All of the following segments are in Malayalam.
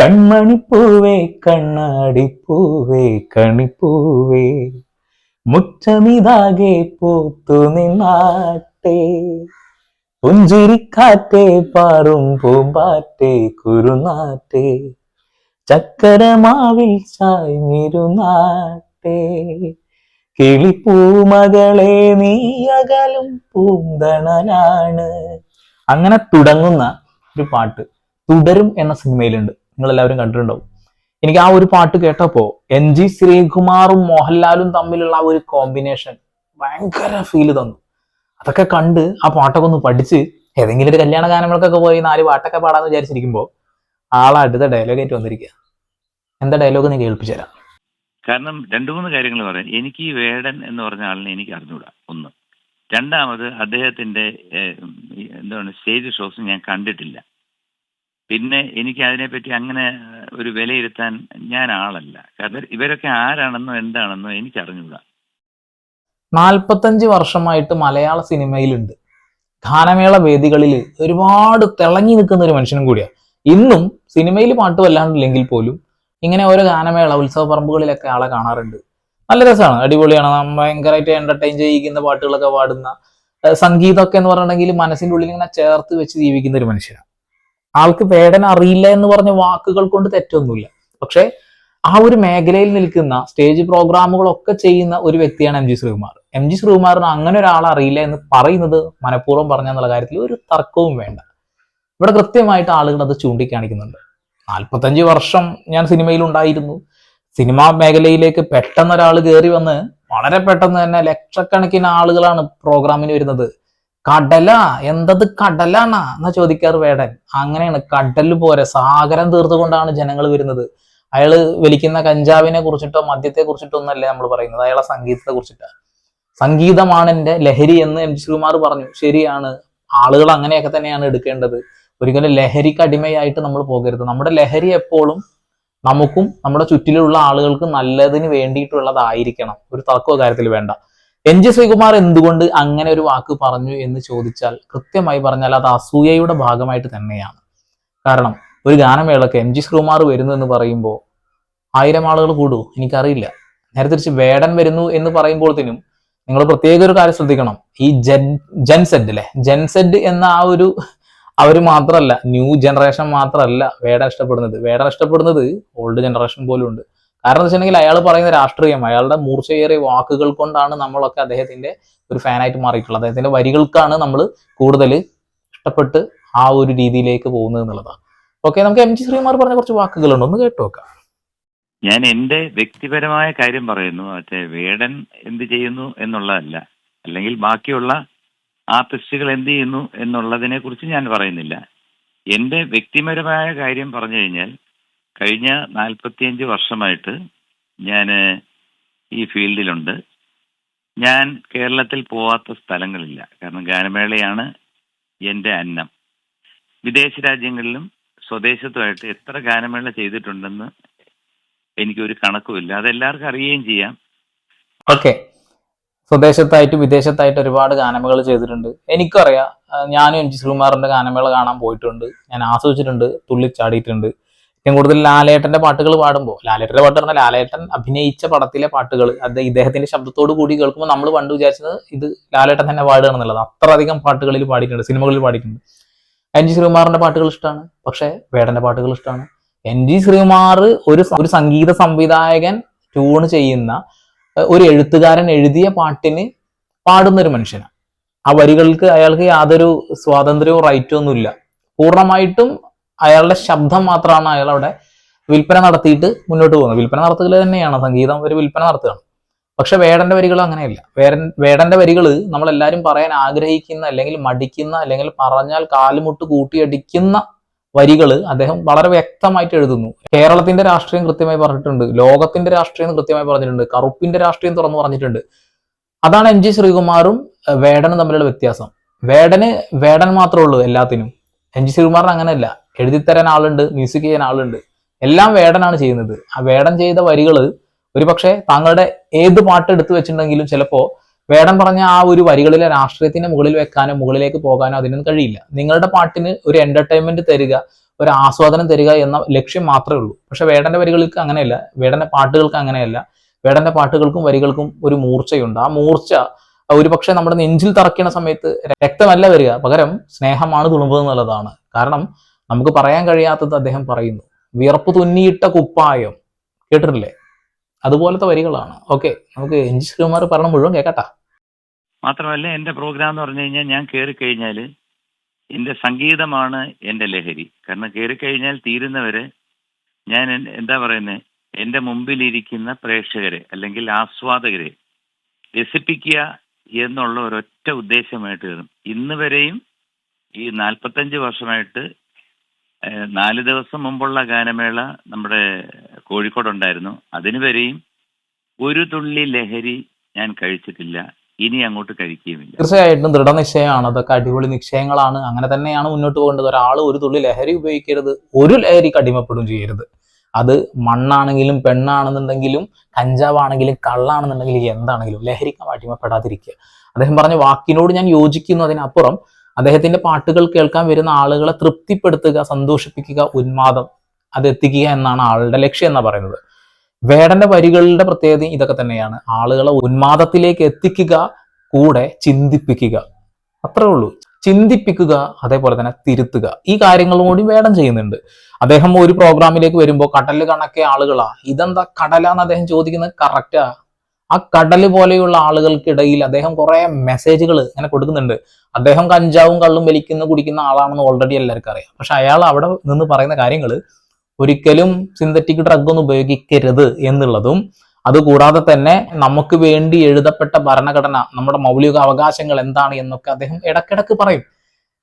കൺമണിപ്പൂവേ കണ്ണാടിപ്പൂവേ കണിപ്പൂവേ. മുറ്റമിതാകെ പൂത്തു നിന്നാട്ടെ. പുഞ്ചിരിക്കാറ്റേ പാറും പൂമ്പാറ്റേ കുറുനാറ്റേ ചക്കരമാവിൽ ചായ്ന്നിരുന്നാട്ടെ കിളിപ്പൂമകളെ നീ അകലും പൂന്തണലാണ് അങ്ങനെ തുടങ്ങുന്ന ഒരു പാട്ട് തുടരും എന്ന സിനിമയിലുണ്ട്. നിങ്ങൾ എല്ലാവരും കണ്ടിട്ടുണ്ടാവും. എനിക്ക് ആ ഒരു പാട്ട് കേട്ടപ്പോ എൻ ജി ശ്രീകുമാറും മോഹൻലാലും തമ്മിലുള്ള ആ ഒരു കോമ്പിനേഷൻ ഭയങ്കര ഫീൽ തന്നു. അതൊക്കെ കണ്ട് ആ പാട്ടൊക്കെ ഒന്ന് പഠിച്ച് ഏതെങ്കിലും ഒരു കല്യാണ ഗാനങ്ങൾക്കൊക്കെ പോയി നാല് പാട്ടൊക്കെ പാടാന്ന് വിചാരിച്ചിരിക്കുമ്പോ അടുത്ത ഡയലോഗ് ആയിട്ട് വന്നിരിക്കുക എന്താ ഡയലോഗ് നീ കേൾപ്പിച്ചു തരാം. കാരണം രണ്ടു മൂന്ന് കാര്യങ്ങൾ പറയാം. എനിക്ക് ഈ വേടൻ എന്ന് പറഞ്ഞ ആളിനെ എനിക്ക് അറിഞ്ഞൂടാ ഒന്ന്. രണ്ടാമത് അദ്ദേഹത്തിന്റെ എന്താണ് സ്റ്റേജ് ഷോസ് ഞാൻ കണ്ടിട്ടില്ല. പിന്നെ എനിക്ക് അതിനെപ്പറ്റി അങ്ങനെ ഒരു വിലയിരുത്താൻ ഞാൻ ആളല്ല. കാരണം ഇവരൊക്കെ ആരാണെന്നോ എന്താണെന്നോ എനിക്ക് അറിഞ്ഞുകൂടാ നാൽപ്പത്തഞ്ച് വർഷമായിട്ട് മലയാള സിനിമയിലുണ്ട്. ഗാനമേള വേദികളിൽ ഒരുപാട് തിളങ്ങി നിൽക്കുന്ന ഒരു മനുഷ്യനും കൂടിയാണ് ഇന്നും സിനിമയിൽ പാട്ട് വല്ലാണ്ടില്ലെങ്കിൽ പോലും ഇങ്ങനെ ഓരോ ഗാനമേള ഉത്സവ പറമ്പുകളിലൊക്കെ ആളെ കാണാറുണ്ട്. നല്ല രസമാണ്. അടിപൊളിയാണ്. ഭയങ്കരമായിട്ട് എന്റർടൈൻ ചെയ്യിക്കുന്ന പാട്ടുകളൊക്കെ പാടുന്ന സംഗീതമൊക്കെ എന്ന് പറഞ്ഞിട്ടുണ്ടെങ്കിൽ മനസ്സിന്റെ ഉള്ളിൽ ഇങ്ങനെ ചേർത്ത് വെച്ച് ജീവിക്കുന്ന ഒരു മനുഷ്യനാണ് ആൾക്ക് വേടന അറിയില്ല എന്ന് പറഞ്ഞ വാക്കുകൾ കൊണ്ട് തെറ്റൊന്നുമില്ല. പക്ഷെ ആ ഒരു മേഖലയിൽ നിൽക്കുന്ന സ്റ്റേജ് പ്രോഗ്രാമുകളൊക്കെ ചെയ്യുന്ന ഒരു വ്യക്തിയാണ് M G Sreekumar. M G ശ്രീകുമാറിന് അങ്ങനെ ഒരാൾ അറിയില്ല എന്ന് പറയുന്നത് മനഃപൂർവം പറഞ്ഞെന്നുള്ള കാര്യത്തിൽ ഒരു തർക്കവും വേണ്ട. ഇവിടെ കൃത്യമായിട്ട് ആളുകൾ അത് ചൂണ്ടിക്കാണിക്കുന്നുണ്ട്. നാൽപ്പത്തഞ്ച് വർഷം ഞാൻ സിനിമയിൽ ഉണ്ടായിരുന്നു. സിനിമാ മേഖലയിലേക്ക് പെട്ടെന്ന് ഒരാൾ കയറി വന്ന് വളരെ പെട്ടെന്ന് തന്നെ ലക്ഷക്കണക്കിന് ആളുകളാണ് പ്രോഗ്രാമിന് വരുന്നത്. കടല എന്തത് കടലാണ്? എന്നാ ചോദിക്കാറ് വേടൻ. അങ്ങനെയാണ് കടൽ പോരെ സാഗരം തീർത്തുകൊണ്ടാണ് ജനങ്ങൾ വരുന്നത്. അയാൾ വലിക്കുന്ന കഞ്ചാവിനെ കുറിച്ചിട്ടോ മദ്യത്തെ കുറിച്ചിട്ടോ ഒന്നല്ല നമ്മൾ പറയുന്നത്. അയാളെ സംഗീതത്തെ കുറിച്ചിട്ടാണ് സംഗീതമാണ് എന്റെ ലഹരി എന്ന് എം ജി ശ്രീകുമാർ പറഞ്ഞു. ശരിയാണ്. ആളുകൾ അങ്ങനെയൊക്കെ തന്നെയാണ് എടുക്കേണ്ടത്. ഒരിക്കലും ലഹരിക്ക് അടിമയായിട്ട് നമ്മൾ പോകരുത്. നമ്മുടെ ലഹരി എപ്പോഴും നമുക്കും നമ്മുടെ ചുറ്റിലുള്ള ആളുകൾക്ക് നല്ലതിന് വേണ്ടിയിട്ടുള്ളതായിരിക്കണം. ഒരു തർക്കമോ കാര്യത്തിൽ വേണ്ട. എൻ ജി ശ്രീകുമാർ എന്തുകൊണ്ട് അങ്ങനെ ഒരു വാക്ക് പറഞ്ഞു എന്ന് ചോദിച്ചാൽ കൃത്യമായി പറഞ്ഞാൽ അത് അസൂയയുടെ ഭാഗമായിട്ട് തന്നെയാണ്. കാരണം ഒരു ഗാനമേളക്ക് എം ജി ശ്രീകുമാർ വരുന്നു എന്ന് പറയുമ്പോൾ ആയിരം ആളുകൾ കൂടൂ എനിക്കറിയില്ല. നേരെ തിരിച്ച് വേടൻ വരുന്നു എന്ന് പറയുമ്പോഴത്തേനും നിങ്ങൾ പ്രത്യേക ഒരു കാര്യം ശ്രദ്ധിക്കണം. ഈ ജെൻ ജെൻസെഡ് അല്ലെ ജെൻസെഡ് എന്ന ആ ഒരു അവർ മാത്രമല്ല ന്യൂ ജനറേഷൻ മാത്രമല്ല വേടൻ ഇഷ്ടപ്പെടുന്നത്. വേടൻ ഇഷ്ടപ്പെടുന്നത് ഓൾഡ് ജനറേഷൻ പോലും ഉണ്ട് കാരണം എന്ന് വെച്ചിട്ടുണ്ടെങ്കിൽ അയാൾ പറയുന്ന രാഷ്ട്രീയം അയാളുടെ മൂർച്ചയേറിയ വാക്കുകൾ കൊണ്ടാണ് നമ്മളൊക്കെ അദ്ദേഹത്തിന്റെ ഒരു ഫാനായിട്ട് മാറിയിട്ടുള്ളത്. അദ്ദേഹത്തിന്റെ വരികൾക്കാണ് നമ്മൾ കൂടുതൽ ഇഷ്ടപ്പെട്ട് ആ ഒരു രീതിയിലേക്ക് പോകുന്നത് എന്നുള്ളതാണ് ഓക്കെ നമുക്ക് എം ജി ശ്രീകുമാർ പറഞ്ഞ കുറച്ച് വാക്കുകളുണ്ട്. ഒന്ന് കേട്ടു നോക്കാം. ഞാൻ എന്റെ വ്യക്തിപരമായ കാര്യം പറയുന്നു. മറ്റേ വേടൻ എന്ത് ചെയ്യുന്നു എന്നുള്ളതല്ല. അല്ലെങ്കിൽ ബാക്കിയുള്ള ആർട്ടിസ്റ്റുകൾ എന്ത് ചെയ്യുന്നു എന്നുള്ളതിനെ കുറിച്ച് ഞാൻ പറയുന്നില്ല. എന്റെ വ്യക്തിപരമായ കാര്യം പറഞ്ഞു കഴിഞ്ഞാൽ കഴിഞ്ഞ നാൽപ്പത്തിയഞ്ച് വർഷമായിട്ട് ഞാൻ ഈ ഫീൽഡിലുണ്ട്. ഞാൻ കേരളത്തിൽ പോവാത്ത സ്ഥലങ്ങളില്ല. കാരണം ഗാനമേളയാണ് എന്റെ അന്നം. വിദേശ രാജ്യങ്ങളിലും സ്വദേശത്തുമായിട്ട് എത്ര ഗാനമേള ചെയ്തിട്ടുണ്ടെന്ന് എനിക്കൊരു കണക്കുമില്ല. അതെല്ലാവർക്കും അറിയുകയും ചെയ്യാം. ഓക്കെ. സ്വദേശത്തായിട്ട് വിദേശത്തായിട്ട് ഒരുപാട് ഗാനമേളകൾ ചെയ്തിട്ടുണ്ട്. എനിക്കറിയാം ഞാനും എം ജി ശ്രീകുമാറിന്റെ ഗാനമേള കാണാൻ പോയിട്ടുണ്ട്. ഞാൻ ആസ്വദിച്ചിട്ടുണ്ട് തുള്ളിച്ചാടിയിട്ടുണ്ട്. ഏറ്റവും കൂടുതൽ ലാലേട്ടന്റെ പാട്ടുകൾ പാടുമ്പോൾ ലാലേട്ടന്റെ പാട്ട് പറഞ്ഞാൽ ലാലേട്ടൻ അഭിനയിച്ച പടത്തിലെ പാട്ടുകൾ അത് ഇദ്ദേഹത്തിന്റെ ശബ്ദത്തോട് കൂടി കേൾക്കുമ്പോൾ നമ്മൾ പണ്ട് വിചാരിച്ചത് ഇത് ലാലേട്ടൻ തന്നെ പാടുകയാണെന്നുള്ളത് അത്രയധികം പാട്ടുകളിൽ പാടിയിട്ടുണ്ട് സിനിമകളിൽ പാടിയിട്ടുണ്ട്. എൻ ജി ശ്രീകുമാറിന്റെ പാട്ടുകൾ ഇഷ്ടമാണ് പക്ഷേ വേടന്റെ പാട്ടുകൾ ഇഷ്ടമാണ്. എൻ ജി ശ്രീകുമാർ ഒരു ഒരു സംഗീത സംവിധായകൻ ട്യൂൺ ചെയ്യുന്ന ഒരു എഴുത്തുകാരൻ എഴുതിയ പാട്ടിന് പാടുന്ന ഒരു മനുഷ്യനാണ്. ആ വരികൾക്ക് അയാൾക്ക് യാതൊരു സ്വാതന്ത്ര്യവും റൈറ്റോ ഒന്നുമില്ല. പൂർണമായിട്ടും അയാളുടെ ശബ്ദം മാത്രമാണ് അയാൾ അവിടെ വിൽപ്പന നടത്തിയിട്ട് മുന്നോട്ട് പോകുന്നത്. വിൽപ്പന നടത്തുക തന്നെയാണ്. സംഗീതം ഒരു വിൽപ്പന നടത്തുകയാണ്. പക്ഷെ വേടന്റെ വരികൾ അങ്ങനെയല്ല. വേടൻ വേടന്റെ വരികൾ നമ്മൾ എല്ലാവരും പറയാൻ ആഗ്രഹിക്കുന്ന അല്ലെങ്കിൽ മടിക്കുന്ന അല്ലെങ്കിൽ പറഞ്ഞാൽ കാലുമുട്ട് കൂട്ടിയടിക്കുന്ന വരികൾ അദ്ദേഹം വളരെ വ്യക്തമായിട്ട് എഴുതുന്നു. കേരളത്തിന്റെ രാഷ്ട്രീയം കൃത്യമായി പറഞ്ഞിട്ടുണ്ട്. ലോകത്തിന്റെ രാഷ്ട്രീയം കൃത്യമായി പറഞ്ഞിട്ടുണ്ട്. കറുപ്പിന്റെ രാഷ്ട്രീയം തുറന്നു പറഞ്ഞിട്ടുണ്ട്. അതാണ് എം ജി ശ്രീകുമാറും വേടനും തമ്മിലുള്ള വ്യത്യാസം. വേടന് വേടൻ മാത്രമേ ഉള്ളൂ എല്ലാത്തിനും. എം ജി ശ്രീകുമാറിന് അങ്ങനെയല്ല. എഴുതിത്തരാൻ ആളുണ്ട് മ്യൂസിക് ചെയ്യാൻ ആളുണ്ട്. എല്ലാം വേടനാണ് ചെയ്യുന്നത്. ആ വേടൻ ചെയ്ത വരികൾ ഒരു പക്ഷേ താങ്കളുടെ ഏത് പാട്ട് എടുത്തു വെച്ചിട്ടുണ്ടെങ്കിലും ചിലപ്പോൾ വേടം പറഞ്ഞ ആ ഒരു വരികളിലെ രാഷ്ട്രീയത്തിന് മുകളിൽ വെക്കാനോ മുകളിലേക്ക് പോകാനോ അതിനൊന്നും കഴിയില്ല. നിങ്ങളുടെ പാട്ടിന് ഒരു എന്റർടൈൻമെന്റ് തരിക ഒരു ആസ്വാദനം തരിക എന്ന ലക്ഷ്യം മാത്രമേ ഉള്ളൂ. പക്ഷെ വേടന്റെ വരികൾക്ക് അങ്ങനെയല്ല. വേടന്റെ പാട്ടുകൾക്ക് അങ്ങനെയല്ല. വേടന്റെ പാട്ടുകൾക്കും വരികൾക്കും ഒരു മൂർച്ചയുണ്ട്. ആ മൂർച്ച ഒരു പക്ഷെ നമ്മുടെ നെഞ്ചിൽ തറക്കുന്ന സമയത്ത് രക്തമല്ല വരിക. പകരം സ്നേഹമാണ് തുളുമ്പുന്നത് എന്നുള്ളതാണ്. കാരണം നമുക്ക് പറയാൻ കഴിയാത്തത് അദ്ദേഹം പറയുന്നു. വിയർപ്പ് തുന്നിയിട്ട കുപ്പായം. കേട്ടിട്ടില്ലേ? അതുപോലത്തെ വരികളാണ്. ഓക്കെ നമുക്ക് എൻ ജി ശ്രീകുമാർ പറഞ്ഞ മുഴുവൻ കേക്കട്ടാ. മാത്രമല്ല എന്റെ പ്രോഗ്രാം എന്ന് പറഞ്ഞു കഴിഞ്ഞാൽ ഞാൻ കേറി കഴിഞ്ഞാൽ എന്റെ സംഗീതമാണ് എന്റെ ലഹരി. കാരണം കേറി കഴിഞ്ഞാൽ തീരുന്നവരെ ഞാൻ എന്താ പറയുന്നത് എന്റെ മുമ്പിലിരിക്കുന്ന പ്രേക്ഷകരെ അല്ലെങ്കിൽ ആസ്വാദകരെ രസിപ്പിക്കുക എന്നുള്ള ഒരൊറ്റ ഉദ്ദേശമായിട്ട് വരും. ഇന്ന് വരെയും ഈ നാൽപ്പത്തഞ്ച് വർഷമായിട്ട് നാല് ദിവസം മുമ്പുള്ള ഗാനമേള നമ്മുടെ കോഴിക്കോടുണ്ടായിരുന്നു. അതിനുവരെയും ഒരു തുള്ളി ലഹരി ഞാൻ കഴിച്ചിട്ടില്ല. ഇനി അങ്ങോട്ട് കഴിക്കുകയുമില്ല. തീർച്ചയായിട്ടും ദൃഢനിശ്ചയമാണ്. അതൊക്കെ അടിപൊളി നിശ്ചയങ്ങളാണ്. അങ്ങനെ തന്നെയാണ് മുന്നോട്ട് പോകേണ്ടത്. ഒരാൾ ഒരു തുള്ളി ലഹരി ഉപയോഗിക്കരുത്. ഒരു ലഹരി കടിമപ്പെടും ചെയ്യരുത്. അത് മണ്ണാണെങ്കിലും പെണ്ണാണെന്നുണ്ടെങ്കിലും കഞ്ചാവാണെങ്കിലും കള്ളാണെന്നുണ്ടെങ്കിലും എന്താണെങ്കിലും ലഹരിക്ക് അടിമപ്പെടാതിരിക്കുക. അദ്ദേഹം പറഞ്ഞ വാക്കിനോട് ഞാൻ യോജിക്കുന്നു. അതിനപ്പുറം അദ്ദേഹത്തിന്റെ പാട്ടുകൾ കേൾക്കാൻ വരുന്ന ആളുകളെ തൃപ്തിപ്പെടുത്തുക സന്തോഷിപ്പിക്കുക ഉന്മാദം അത് എത്തിക്കുക എന്നാണ് ആളുടെ ലക്ഷ്യം എന്ന് പറയുന്നത്. വേടന്റെ വരികളുടെ പ്രത്യേകത ഇതൊക്കെ തന്നെയാണ്. ആളുകളെ ഉന്മാദത്തിലേക്ക് എത്തിക്കുക കൂടെ ചിന്തിപ്പിക്കുക. അത്രേ ഉള്ളൂ. ചിന്തിപ്പിക്കുക അതേപോലെ തന്നെ തിരുത്തുക. ഈ കാര്യങ്ങളും കൂടി വേടം ചെയ്യുന്നുണ്ട്. അദ്ദേഹം ഒരു പ്രോഗ്രാമിലേക്ക് വരുമ്പോൾ കടൽ കണക്കെ ആളുകളാ. ഇതെന്താ കടലാന്ന് അദ്ദേഹം ചോദിക്കുന്നത്? കറക്റ്റാ ആ കടൽ പോലെയുള്ള ആളുകൾക്കിടയിൽ അദ്ദേഹം കുറെ മെസ്സേജുകൾ ഇങ്ങനെ കൊടുക്കുന്നുണ്ട്. അദ്ദേഹം കഞ്ചാവും കള്ളും വലിക്കുന്ന കുടിക്കുന്ന ആളാണെന്ന് ഓൾറെഡി എല്ലാവർക്കും അറിയാം. പക്ഷെ അയാൾ അവിടെ നിന്ന് പറയുന്ന കാര്യങ്ങൾ ഒരിക്കലും സിന്തറ്റിക് ഡ്രഗ് ഒന്നും ഉപയോഗിക്കരുത് എന്നുള്ളതും അതുകൂടാതെ തന്നെ നമുക്ക് വേണ്ടി എഴുതപ്പെട്ട ഭരണഘടന നമ്മുടെ മൗലിക അവകാശങ്ങൾ എന്താണ് എന്നൊക്കെ അദ്ദേഹം ഇടക്കിടക്ക് പറയും.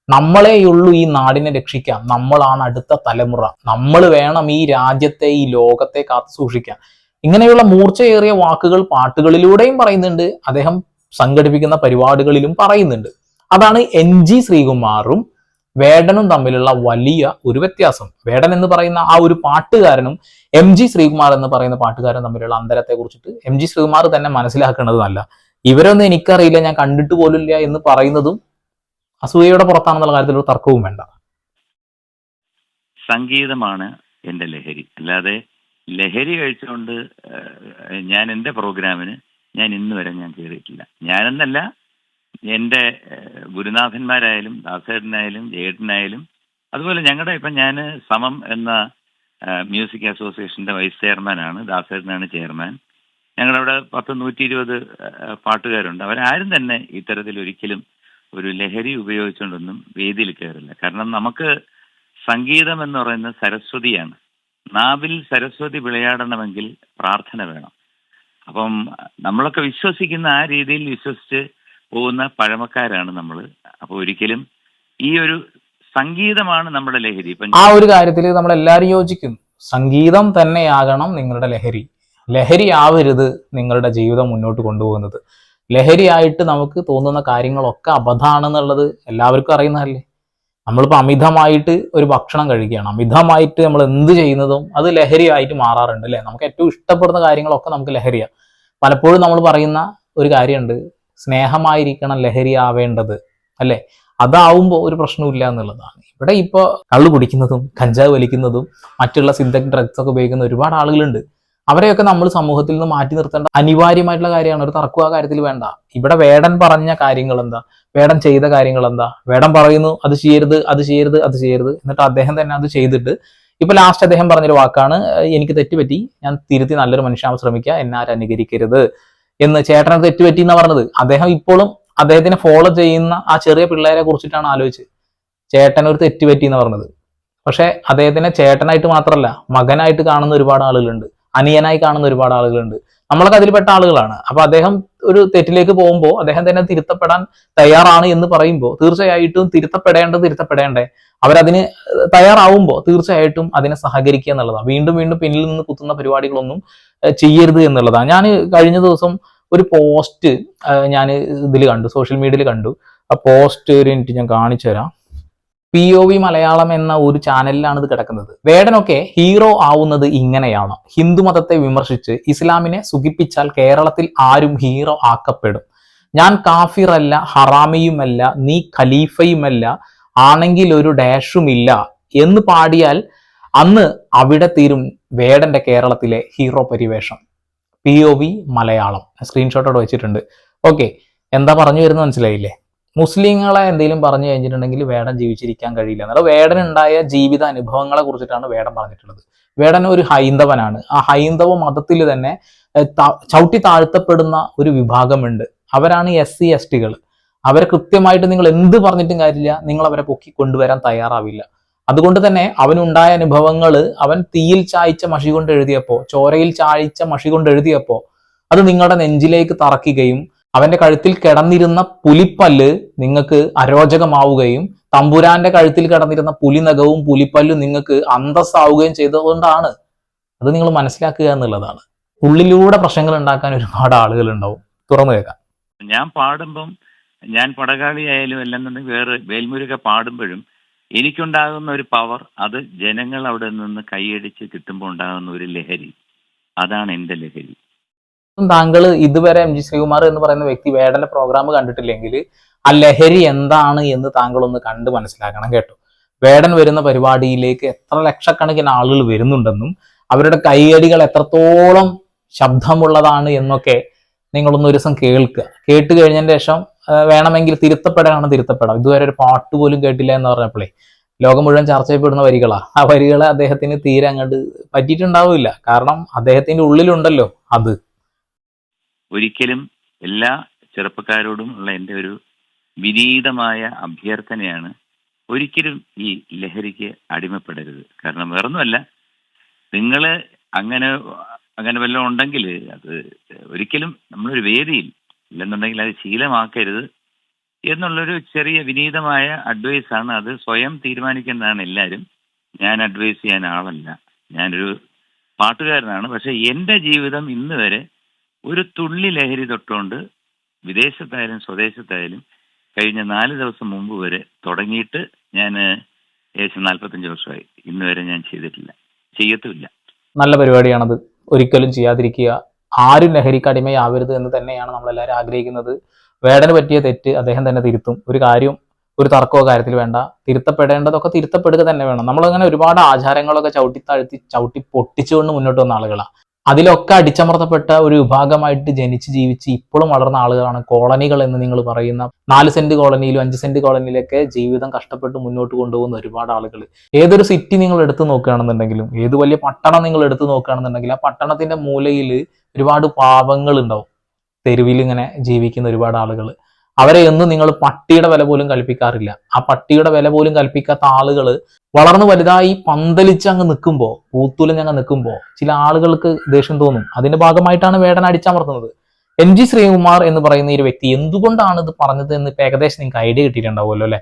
നമ്മളെയുള്ളൂ ഈ നാടിനെ രക്ഷിക്കാം നമ്മളാണ് അടുത്ത തലമുറ. നമ്മൾ വേണം ഈ രാജ്യത്തെ ഈ ലോകത്തെ കാത്തു സൂക്ഷിക്കാൻ. ഇങ്ങനെയുള്ള മൂർച്ചയേറിയ വാക്കുകൾ പാട്ടുകളിലൂടെയും പറയുന്നുണ്ട്. അദ്ദേഹം സംഘടിപ്പിക്കുന്ന പരിപാടികളിലും പറയുന്നുണ്ട്. അതാണ് എൻ ജി ശ്രീകുമാറും വേടനും തമ്മിലുള്ള വലിയ ഒരു വ്യത്യാസം. വേടൻ എന്ന് പറയുന്ന ആ ഒരു പാട്ടുകാരനും എം ജി ശ്രീകുമാർ എന്ന് പറയുന്ന പാട്ടുകാരനും തമ്മിലുള്ള അന്തരത്തെ കുറിച്ചിട്ട് എം ജി ശ്രീകുമാർ തന്നെ മനസ്സിലാക്കേണ്ടത് നല്ല ഇവരൊന്നും എനിക്കറിയില്ല ഞാൻ കണ്ടിട്ട് പോലില്ല എന്ന് പറയുന്നതും അസൂയയുടെ പുറത്താണെന്നുള്ള കാര്യത്തിൽ ഒരു തർക്കവും വേണ്ട. സംഗീതമാണ് എന്റെ ലഹരി. അല്ലാതെ ലഹരി കഴിച്ചുകൊണ്ട് ഞാൻ എന്റെ പ്രോഗ്രാമിന് ഞാൻ ഇന്ന് വരെ ഞാൻ കയറിയിട്ടില്ല ഞാനെന്നല്ല എന്റെ ഗുരുനാഥന്മാരായാലും ദാസേട്ടനായാലും ജയേട്ടനായാലും അതുപോലെ ഞങ്ങളുടെ ഇപ്പം ഞാൻ സമം എന്ന മ്യൂസിക് അസോസിയേഷന്റെ വൈസ് ചെയർമാനാണ് ദാസേട്ടനാണ് ചെയർമാൻ. ഞങ്ങളുടെ അവിടെ പത്ത് നൂറ്റി ഇരുപത് പാട്ടുകാരുണ്ട്. അവരാരും തന്നെ ഇത്തരത്തിൽ ഒരിക്കലും ഒരു ലഹരി ഉപയോഗിച്ചുകൊണ്ടൊന്നും വേദിയിൽ കയറില്ല. കാരണം നമുക്ക് സംഗീതം എന്ന് പറയുന്നത് സരസ്വതിയാണ്. നാവിൽ സരസ്വതി വിളയാടണമെങ്കിൽ പ്രാർത്ഥന വേണം. അപ്പം നമ്മളൊക്കെ വിശ്വസിക്കുന്ന ആ രീതിയിൽ വിശ്വസിച്ച് പോകുന്ന പഴമക്കാരാണ് നമ്മൾ അപ്പൊ ഒരിക്കലും ഈ ഒരു സംഗീതമാണ് നമ്മുടെ ലഹരി. ആ ഒരു കാര്യത്തിൽ നമ്മൾ എല്ലാവരും യോജിക്കുന്നു. സംഗീതം തന്നെയാകണം നിങ്ങളുടെ ലഹരി. ലഹരി ആവരുത് നിങ്ങളുടെ ജീവിതം മുന്നോട്ട് കൊണ്ടുപോകുന്നത്. ലഹരിയായിട്ട് നമുക്ക് തോന്നുന്ന കാര്യങ്ങളൊക്കെ അബദ്ധമാണെന്നുള്ളത് എല്ലാവർക്കും അറിയുന്നതല്ലേ? നമ്മളിപ്പോൾ അമിതമായിട്ട് ഒരു ഭക്ഷണം കഴിക്കുകയാണ്. അമിതമായിട്ട് നമ്മൾ എന്ത് ചെയ്യുന്നതും അത് ലഹരിയായിട്ട് മാറാറുണ്ട് അല്ലേ? നമുക്ക് ഏറ്റവും ഇഷ്ടപ്പെടുന്ന കാര്യങ്ങളൊക്കെ നമുക്ക് ലഹരിയാണ് പലപ്പോഴും നമ്മൾ പറയുന്ന ഒരു കാര്യമുണ്ട്. സ്നേഹമായിരിക്കണം ലഹരി ആവേണ്ടത് അല്ലേ? അതാവുമ്പോൾ ഒരു പ്രശ്നമില്ല എന്നുള്ളതാണ്. ഇവിടെ ഇപ്പോൾ കള്ളു കുടിക്കുന്നതും കഞ്ചാവ് വലിക്കുന്നതും മറ്റുള്ള സിന്തറ്റിക് ഡ്രഗ്സ് ഒക്കെ ഉപയോഗിക്കുന്ന ഒരുപാട് ആളുകളുണ്ട്. അവരെയൊക്കെ നമ്മൾ സമൂഹത്തിൽ നിന്ന് മാറ്റി നിർത്തേണ്ട അനിവാര്യമായിട്ടുള്ള കാര്യമാണ്. ഒരു തർക്കം ആ കാര്യത്തിൽ വേണ്ട. ഇവിടെ വേടൻ പറഞ്ഞ കാര്യങ്ങൾ എന്താ? വേടൻ ചെയ്ത കാര്യങ്ങൾ എന്താ? വേടൻ പറയുന്നു അത് ചെയ്യരുത് അത് ചെയ്യരുത് അത് ചെയ്യരുത്. എന്നിട്ട് അദ്ദേഹം തന്നെ അത് ചെയ്തിട്ട് ഇപ്പൊ ലാസ്റ്റ് അദ്ദേഹം പറഞ്ഞൊരു വാക്കാണ് "ഏഹ് എനിക്ക് തെറ്റുപറ്റി. ഞാൻ തിരുത്തി നല്ലൊരു മനുഷ്യനാവാൻ ശ്രമിക്കുക. എന്നാരും അനുകരിക്കരുത്. എന്ന് ചേട്ടനെ തെറ്റുപറ്റി എന്നാ പറഞ്ഞത്? അദ്ദേഹം ഇപ്പോഴും അദ്ദേഹത്തിനെ ഫോളോ ചെയ്യുന്ന ആ ചെറിയ പിള്ളേരെ കുറിച്ചിട്ടാണ് ആലോചിച്ചത്. ചേട്ടൻ ഒരു തെറ്റുപറ്റി എന്ന് പറഞ്ഞത്. പക്ഷെ അദ്ദേഹത്തിനെ ചേട്ടനായിട്ട് മാത്രമല്ല മകനായിട്ട് കാണുന്ന ഒരുപാട് ആളുകളുണ്ട്. അനിയനായി കാണുന്ന ഒരുപാട് ആളുകളുണ്ട്. നമ്മളൊക്കെ അതിൽപ്പെട്ട ആളുകളാണ്. അപ്പൊ അദ്ദേഹം ഒരു തെറ്റിലേക്ക് പോകുമ്പോൾ അദ്ദേഹം തന്നെ തിരുത്തപ്പെടാൻ തയ്യാറാണ് എന്ന് പറയുമ്പോൾ തീർച്ചയായിട്ടും തിരുത്തപ്പെടേണ്ടത് തിരുത്തപ്പെടേണ്ടേ. അവരതിന് തയ്യാറാവുമ്പോൾ തീർച്ചയായിട്ടും അതിനെ സഹകരിക്കുക എന്നുള്ളതാണ് വീണ്ടും വീണ്ടും പിന്നിൽ നിന്ന് കുത്തുന്ന പരിപാടികളൊന്നും ചെയ്യരുത് എന്നുള്ളതാണ് ഞാൻ കഴിഞ്ഞ ദിവസം ഒരു പോസ്റ്റ് ഞാൻ ഇതിൽ കണ്ടു സോഷ്യൽ മീഡിയയിൽ കണ്ടു. ആ പോസ്റ്റ് ഒരു മിനിറ്റ് ഞാൻ കാണിച്ചു തരാം പി ഒ വി മലയാളം എന്ന ഒരു ചാനലിലാണ് ഇത് കിടക്കുന്നത്. വേടനൊക്കെ ഹീറോ ആവുന്നത് ഇങ്ങനെയാണ്. ഹിന്ദുമതത്തെ വിമർശിച്ച് ഇസ്ലാമിനെ സുഖിപ്പിച്ചാൽ കേരളത്തിൽ ആരും ഹീറോ ആക്കപ്പെടും. ഞാൻ കാഫിറല്ല ഹറാമിയുമല്ല നീ ഖലീഫയുമല്ല ആണെങ്കിൽ ഒരു ഡാഷുമില്ല എന്ന് പാടിയാൽ അന്ന് അവിടെ തീരും വേടന്റെ കേരളത്തിലെ ഹീറോ പരിവേഷം. P O V Malayalam. സ്ക്രീൻഷോട്ടോട് വെച്ചിട്ടുണ്ട്. ഓക്കെ എന്താ പറഞ്ഞു വരുന്നത് മനസ്സിലായില്ലേ? മുസ്ലിങ്ങളെ എന്തെങ്കിലും പറഞ്ഞു കഴിഞ്ഞിട്ടുണ്ടെങ്കിൽ വേടൻ ജീവിച്ചിരിക്കാൻ കഴിയില്ല. എന്നാൽ വേടൻ ഉണ്ടായ ജീവിത അനുഭവങ്ങളെ കുറിച്ചിട്ടാണ് വേടൻ പറഞ്ഞിട്ടുള്ളത്. വേടൻ ഒരു ഹൈന്ദവനാണ്. ആ ഹൈന്ദവ മതത്തിൽ തന്നെ ചവിട്ടി താഴ്ത്തപ്പെടുന്ന ഒരു വിഭാഗമുണ്ട്. അവരാണ് എസ് സി എസ് ടികൾ. അവരെ കൃത്യമായിട്ട് നിങ്ങൾ എന്ത് പറഞ്ഞിട്ടും കാര്യമില്ല. നിങ്ങൾ അവരെ പൊക്കി കൊണ്ടുവരാൻ തയ്യാറാവില്ല. അതുകൊണ്ട് തന്നെ അവനുണ്ടായ അനുഭവങ്ങൾ അവൻ തീയിൽ ചായച്ച മഷി കൊണ്ട് എഴുതിയപ്പോൾ ചോരയിൽ ചായച്ച മഷി കൊണ്ട് എഴുതിയപ്പോൾ അത് നിങ്ങളുടെ നെഞ്ചിലേക്ക് തറക്കുകയും അവന്റെ കഴുത്തിൽ കിടന്നിരുന്ന പുലിപ്പല്ല് നിങ്ങൾക്ക് അരോചകമാവുകയും തമ്പുരാന്റെ കഴുത്തിൽ കിടന്നിരുന്ന പുലിനഖവും പുലിപ്പല്ലും നിങ്ങൾക്ക് അന്തസ്സാവുകയും ചെയ്തതുകൊണ്ടാണ്. അത് നിങ്ങൾ മനസ്സിലാക്കുക എന്നുള്ളതാണ്. ഉള്ളിലൂടെ പ്രശ്നങ്ങൾ ഉണ്ടാക്കാൻ ഒരുപാട് ആളുകൾ ഉണ്ടാവും. തുറന്നു കേൾക്കാം. ഞാൻ പാടുമ്പം ഞാൻ പടകാളി ആയാലും എല്ലാം വേറെ വേൽമുരുക പാടുമ്പോഴും എനിക്കുണ്ടാകുന്ന ഒരു പവർ അത് ജനങ്ങൾ അവിടെ നിന്ന് കൈയടിച്ച് കിട്ടുമ്പോൾ ഉണ്ടാകുന്ന ഒരു ലഹരി. അതാണ് എന്റെ ലഹരി. താങ്കൾ ഇതുവരെ എം ജി ശ്രീകുമാർ എന്ന് പറയുന്ന വ്യക്തി വേടന്റെ പ്രോഗ്രാം കണ്ടിട്ടില്ലെങ്കിൽ ആ ലഹരി എന്താണ് എന്ന് താങ്കൾ ഒന്ന് കണ്ട് മനസ്സിലാക്കണം കേട്ടോ. വേടൻ വരുന്ന പരിപാടിയിലേക്ക് എത്ര ലക്ഷക്കണക്കിന് ആളുകൾ വരുന്നുണ്ടെന്നും അവരുടെ കൈയടികൾ എത്രത്തോളം ശബ്ദമുള്ളതാണ് എന്നൊക്കെ നിങ്ങളൊന്ന് ഒരു ദിവസം കേൾക്കുക. കേട്ട് കഴിഞ്ഞതിന് ശേഷം വേണമെങ്കിൽ തിരുത്തപ്പെടാനാണ് തിരുത്തപ്പെടാം. ഇതുവരെ ഒരു പാട്ട് പോലും കേട്ടില്ല എന്ന് പറഞ്ഞപ്പോഴേ ലോകം മുഴുവൻ ചർച്ച ചെയ്യപ്പെടുന്ന വരികളാ. ആ വരികളെ അദ്ദേഹത്തിന് തീരെ അങ്ങോട്ട് പറ്റിയിട്ടുണ്ടാവില്ല. കാരണം അദ്ദേഹത്തിന്റെ ഉള്ളിലുണ്ടല്ലോ അത്. ഒരിക്കലും എല്ലാ ചെറുപ്പക്കാരോടും ഉള്ള എന്റെ ഒരു വിനീതമായ അഭ്യർത്ഥനയാണ് ഒരിക്കലും ഈ ലഹരിക്ക് അടിമപ്പെടരുത്. കാരണം വേറൊന്നുമല്ല നിങ്ങൾ അങ്ങനെ അങ്ങനെ വല്ലതും ഉണ്ടെങ്കിൽ അത് ഒരിക്കലും നമ്മളൊരു വേദിയിൽ ഇല്ലെന്നുണ്ടെങ്കിൽ അത് ശീലമാക്കരുത് എന്നുള്ളൊരു ചെറിയ വിനീതമായ അഡ്വൈസാണ് അത് സ്വയം തീരുമാനിക്കുന്നതാണ് എല്ലാവരും. ഞാൻ അഡ്വൈസ് ചെയ്യാൻ ആളല്ല. ഞാനൊരു പാട്ടുകാരനാണ്. പക്ഷെ എന്റെ ജീവിതം ഇന്ന് വരെ ഒരു തുള്ളി ലഹരി തൊട്ടുകൊണ്ട് വിദേശത്തായാലും സ്വദേശത്തായാലും കഴിഞ്ഞ നാല് ദിവസം മുമ്പ് വരെ തുടങ്ങിയിട്ട് ഞാൻ ഏകദേശം നാൽപ്പത്തഞ്ച് വർഷമായി. ഇന്ന് വരെ ഞാൻ ചെയ്തിട്ടില്ല. ചെയ്യത്തുമില്ല. നല്ല പരിപാടിയാണത്. ഒരിക്കലും ചെയ്യാതിരിക്കുക. ആരും ലഹരിക്ക് അടിമയാവരുത് എന്ന് തന്നെയാണ് നമ്മളെല്ലാവരും ആഗ്രഹിക്കുന്നത്. വേടന് പറ്റിയ തെറ്റ് അദ്ദേഹം തന്നെ തിരുത്തും. ഒരു കാര്യം ഒരു തർക്കമോ കാര്യത്തിൽ വേണ്ട. തിരുത്തപ്പെടേണ്ടതൊക്കെ തിരുത്തപ്പെടുക തന്നെ വേണം. നമ്മളങ്ങനെ ഒരുപാട് ആചാരങ്ങളൊക്കെ ചവിട്ടി താഴ്ത്തി ചവിട്ടി പൊട്ടിച്ചുകൊണ്ട് മുന്നോട്ട് വന്ന ആളുകളാണ് അതിലൊക്കെ അടിച്ചമർത്തപ്പെട്ട ഒരു വിഭാഗമായിട്ട് ജനിച്ച് ജീവിച്ച് ഇപ്പോഴും വളർന്ന ആളുകളാണ് കോളനികൾ എന്ന് നിങ്ങൾ പറയുന്ന നാല് സെന്റ് കോളനിയിലും അഞ്ച് സെന്റ് കോളനിയിലൊക്കെ ജീവിതം കഷ്ടപ്പെട്ട് മുന്നോട്ട് കൊണ്ടുപോകുന്ന ഒരുപാട് ആളുകൾ ഏതൊരു സിറ്റി നിങ്ങൾ എടുത്തു നോക്കുകയാണെന്നുണ്ടെങ്കിലും ഏത് വലിയ പട്ടണം നിങ്ങൾ എടുത്തു നോക്കുകയാണെന്നുണ്ടെങ്കിൽ ആ പട്ടണത്തിന്റെ മൂലയിൽ ഒരുപാട് പാവങ്ങൾ ഉണ്ടാവും. തെരുവിൽ ഇങ്ങനെ ജീവിക്കുന്ന ഒരുപാട് ആളുകൾ അവരെ എന്നും നിങ്ങൾ പട്ടിയുടെ വില പോലും കൽപ്പിക്കാറില്ല. ആ പട്ടിയുടെ വില പോലും കൽപ്പിക്കാത്ത ആളുകൾ വളർന്നു വലുതായി പന്തലിച്ച് അങ്ങ് നിൽക്കുമ്പോൾ പൂത്തുലഞ്ഞ് അങ്ങ് നിൽക്കുമ്പോൾ ചില ആളുകൾക്ക് ദേഷ്യം തോന്നും. അതിന്റെ ഭാഗമായിട്ടാണ് വേടൻ അടിച്ചമർത്തുന്നത്. എം ജി ശ്രീകുമാർ എന്ന് പറയുന്ന ഈ വ്യക്തി എന്തുകൊണ്ടാണ് ഇത് പറഞ്ഞത് എന്ന് ഇപ്പൊ ഏകദേശം നിങ്ങൾക്ക് ഐഡിയ കിട്ടിയിട്ടുണ്ടാവുമല്ലോ അല്ലെ?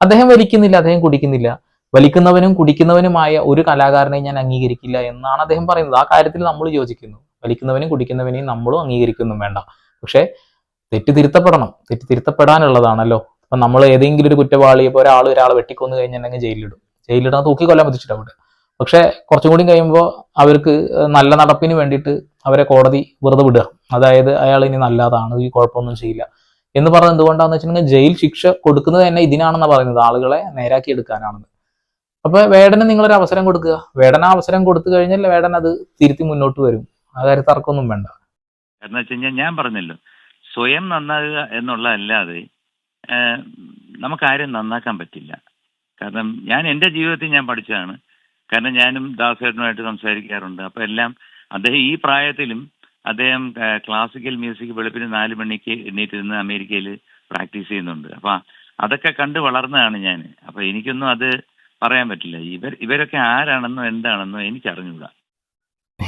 അദ്ദേഹം വലിക്കുന്നില്ല അദ്ദേഹം കുടിക്കുന്നില്ല. വലിക്കുന്നവനും കുടിക്കുന്നവനുമായ ഒരു കലാകാരനെ ഞാൻ അംഗീകരിക്കില്ല എന്നാണ് അദ്ദേഹം പറയുന്നത്. ആ കാര്യത്തിൽ നമ്മൾ യോജിക്കുന്നു. വലിക്കുന്നവനും കുടിക്കുന്നവനെയും നമ്മളും അംഗീകരിക്കുന്നു വേണ്ട. പക്ഷെ തെറ്റ് തിരുത്തപ്പെടണം അപ്പൊ നമ്മൾ ഏതെങ്കിലും ഒരു കുറ്റവാളി ഇപ്പോൾ ഒരാൾ ഒരാളെ വെട്ടിക്കൊന്നു കഴിഞ്ഞിട്ടുണ്ടെങ്കിൽ ജയിലിലിടും. ജയിലിടാൻ തൂക്കി കൊല്ലാൻ അവിടെ. പക്ഷെ കുറച്ചും കൂടി കഴിയുമ്പോൾ അവർക്ക് നല്ല നടപ്പിന് വേണ്ടിയിട്ട് അവരെ കോടതി വെറുതെ വിടുക. അതായത് അയാൾ ഇനി നല്ലതാണ് ഈ കുഴപ്പമൊന്നും ചെയ്യില്ല. എന്ന് പറഞ്ഞത് എന്തുകൊണ്ടാന്ന് വെച്ചിട്ടുണ്ടെങ്കിൽ ജയിൽ ശിക്ഷ കൊടുക്കുന്നത് തന്നെ ഇതിനാണെന്നാണ് പറയുന്നത് ആളുകളെ നേരാക്കി എടുക്കാനാണെന്ന്. അപ്പൊ വേടന് നിങ്ങളൊരു അവസരം കൊടുക്കുക. വേടന അവസരം കൊടുത്തു കഴിഞ്ഞാൽ വേടൻ അത് തിരുത്തി മുന്നോട്ട് വരും. ആ കാര്യത്തിൽ തർക്കമൊന്നും വേണ്ട. കാരണം വെച്ച് കഴിഞ്ഞാൽ ഞാൻ പറഞ്ഞല്ലോ സ്വയം നന്നാകുക എന്നുള്ള അല്ലാതെ ഏഹ്, നമുക്കാരും നന്നാക്കാൻ പറ്റില്ല. കാരണം ഞാൻ എന്റെ ജീവിതത്തിൽ ഞാൻ പഠിച്ചതാണ്. കാരണം ഞാനും ദാസേട്ടനുമായിട്ട് സംസാരിക്കാറുണ്ട്. അപ്പോൾ എല്ലാം അദ്ദേഹം ഈ പ്രായത്തിലും അദ്ദേഹം ക്ലാസിക്കൽ മ്യൂസിക് വെളുപ്പിന് നാല് മണിക്ക് എണ്ണീറ്റിരുന്ന് അമേരിക്കയിൽ പ്രാക്ടീസ് ചെയ്യുന്നുണ്ട്. അപ്പോൾ അതൊക്കെ കണ്ട് വളർന്നതാണ് ഞാൻ. അപ്പോൾ എനിക്കൊന്നും അത് പറയാൻ പറ്റില്ല. ഇവർ ഇവരൊക്കെ ആരാണെന്നോ എന്താണെന്നോ എനിക്ക് അറിഞ്ഞുകൂടാ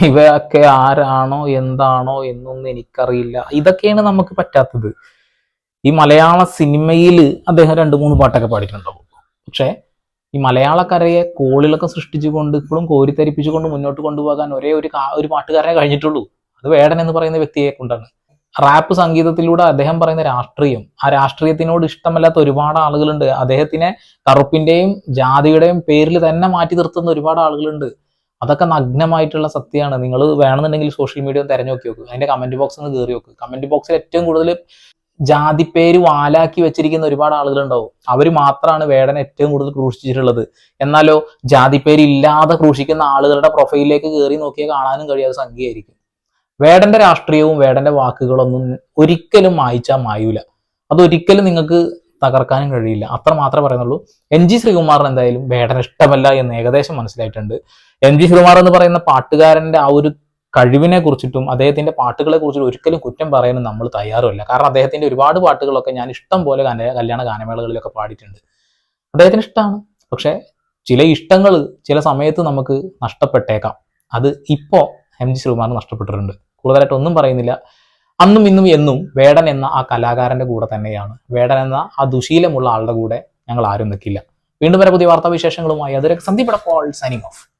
ഇവയൊക്കെ ആരാണോ എന്താണോ എന്നൊന്നും എനിക്കറിയില്ല. ഇതൊക്കെയാണ് നമുക്ക് പറ്റാത്തത്. ഈ മലയാള സിനിമയിൽ അദ്ദേഹം രണ്ട് മൂന്ന് പാട്ടൊക്കെ പാടിയിട്ടുണ്ടാവും. പക്ഷേ ഈ മലയാളക്കരയെ കോളിലൊക്കെ സൃഷ്ടിച്ചുകൊണ്ട് ഇപ്പോഴും കോരിത്തരിപ്പിച്ചുകൊണ്ട് മുന്നോട്ട് കൊണ്ടുപോകാൻ ഒരേ ഒരു ഒരു പാട്ടുകാരനെ കഴിഞ്ഞിട്ടുള്ളൂ. അത് വേടൻ എന്ന് പറയുന്ന വ്യക്തിയെ കൊണ്ടാണ്. റാപ്പ് സംഗീതത്തിലൂടെ അദ്ദേഹം പറയുന്ന രാഷ്ട്രീയം ആ രാഷ്ട്രീയത്തിനോട് ഇഷ്ടമല്ലാത്ത ഒരുപാട് ആളുകളുണ്ട്. അദ്ദേഹത്തിനെ കറുപ്പിന്റെയും ജാതിയുടെയും പേരിൽ തന്നെ മാറ്റി നിർത്തുന്ന ഒരുപാട് ആളുകളുണ്ട്. അതൊക്കെ നഗ്നമായിട്ടുള്ള സത്യമാണ്. നിങ്ങൾ വേണമെന്നുണ്ടെങ്കിൽ സോഷ്യൽ മീഡിയ തെരഞ്ഞു നോക്കി നോക്ക്. അതിന്റെ കമന്റ് ബോക്സ് ഒന്ന് കയറി നോക്ക്. കമന്റ് ബോക്സിൽ ഏറ്റവും കൂടുതൽ ജാതിപ്പേര് വാലാക്കി വെച്ചിരിക്കുന്ന ഒരുപാട് ആളുകളുണ്ടാവും. അവർ മാത്രമാണ് വേടനെ ഏറ്റവും കൂടുതൽ ക്രൂശിച്ചിട്ടുള്ളത്. എന്നാലോ ജാതിപ്പേര് ഇല്ലാതെ ക്രൂശിക്കുന്ന ആളുകളുടെ പ്രൊഫൈലിലേക്ക് കയറി നോക്കിയാൽ കാണാനും കഴിയാതെ സംഖ്യയായിരിക്കും. വേടന്റെ രാഷ്ട്രീയവും വേടന്റെ വാക്കുകളൊന്നും ഒരിക്കലും മായിച്ചാൽ മായൂല. അതൊരിക്കലും നിങ്ങൾക്ക് തകർക്കാനും കഴിയില്ല. അത്ര മാത്രമേ പറയുന്നുള്ളൂ. എൻ ജി ശ്രീകുമാറിന് എന്തായാലും വേടൻ ഇഷ്ടമല്ല എന്ന് ഏകദേശം മനസ്സിലായിട്ടുണ്ട്. എൻ ജി ശ്രീകുമാർ എന്ന് പറയുന്ന പാട്ടുകാരന്റെ ആ ഒരു കഴിവിനെ കുറിച്ചിട്ടും അദ്ദേഹത്തിന്റെ പാട്ടുകളെ കുറിച്ചിട്ടും ഒരിക്കലും കുറ്റം പറയാനും നമ്മൾ തയ്യാറുമല്ല. കാരണം അദ്ദേഹത്തിന്റെ ഒരുപാട് പാട്ടുകളൊക്കെ ഞാൻ ഇഷ്ടം പോലെ കല്യാണ ഗാനമേളകളിലൊക്കെ പാടിയിട്ടുണ്ട്. അദ്ദേഹത്തിന് ഇഷ്ടമാണ് പക്ഷെ ചില ഇഷ്ടങ്ങൾ ചില സമയത്ത് നമുക്ക് നഷ്ടപ്പെട്ടേക്കാം. അത് ഇപ്പോ എം ജി ശ്രീകുമാറിന് നഷ്ടപ്പെട്ടിട്ടുണ്ട്. കൂടുതലായിട്ട് ഒന്നും പറയുന്നില്ല. അന്നും ഇന്നും എന്നും വേടൻ എന്ന ആ കലാകാരന്റെ കൂടെ തന്നെയാണ്. വേടൻ എന്ന ആ ദുശീലമുള്ള ആളുടെ കൂടെ ഞങ്ങൾ ആരും നിൽക്കില്ല. വീണ്ടും വരെ പുതിയ വാർത്താവിശേഷങ്ങളുമായി. അതൊരു സന്ദീപ് പോൾ സൈനിങ് ഓഫ്